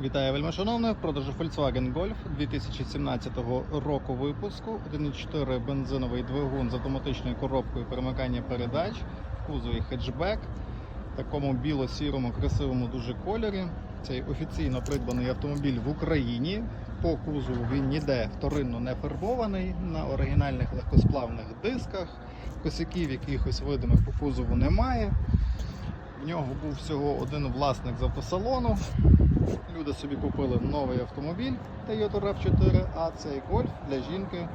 Вітаю вельмишановних. В продажу Volkswagen Golf 2017 року випуску. 1.4 бензиновий двигун з автоматичною коробкою перемикання передач, в кузові хетчбек, в такому біло-сірому, красивому дуже кольорі. Цей офіційно придбаний автомобіль в Україні. По кузову він ніде вторинно не фарбований на оригінальних легкосплавних дисках. Косяків якихось видимих по кузову немає. В нього був всього один власник з автосалону. Люди собі купили новий автомобіль Toyota RAV4, а цей гольф для жінки,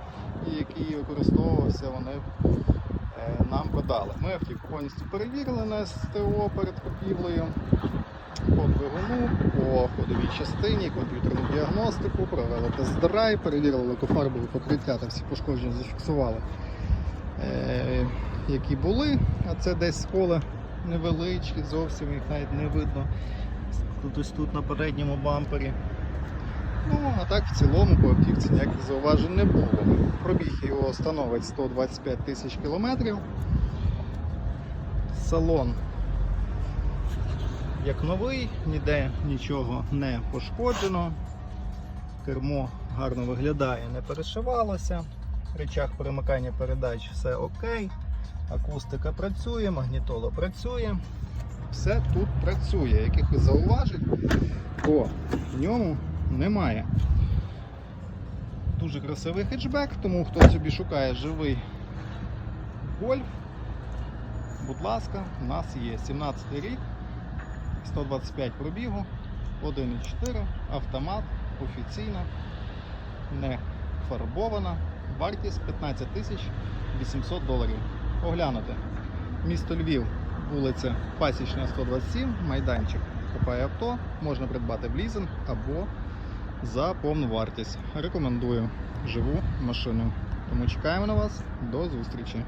який використовувався, вони е, нам продали. Ми автівку повністю перевірили на СТО перед купівлею. По двигуну, по ходовій частині, комп'ютерну діагностику, провели тест-драйв, перевірили лакофарбове покриття та всі пошкодження зафіксували, е, які були, а це десь сколи невеличкі, зовсім їх навіть не видно. Тут ось тут на передньому бампері. Ну, а так в цілому по автівці ніяких зауважень не було. Пробіг його становить 125 тисяч кілометрів. Салон як новий, ніде нічого не пошкоджено. Кермо гарно виглядає, не перешивалося. Речах перемикання передач все окей. Акустика працює, магнітола працює все тут працює. Якихось зауважень по ньому немає. Дуже красивий хетчбек, тому хто собі шукає живий гольф, будь ласка, у нас є 17 рік, 125 пробігу, 1,4, автомат, офіційна, не фарбована, вартість 15 тисяч 800 доларів. Оглянути. Місто Львів, вулиця Пасічна 127, майданчик купає авто, можна придбати в лізинг або за повну вартість. Рекомендую живу машину. Тому чекаємо на вас. До зустрічі!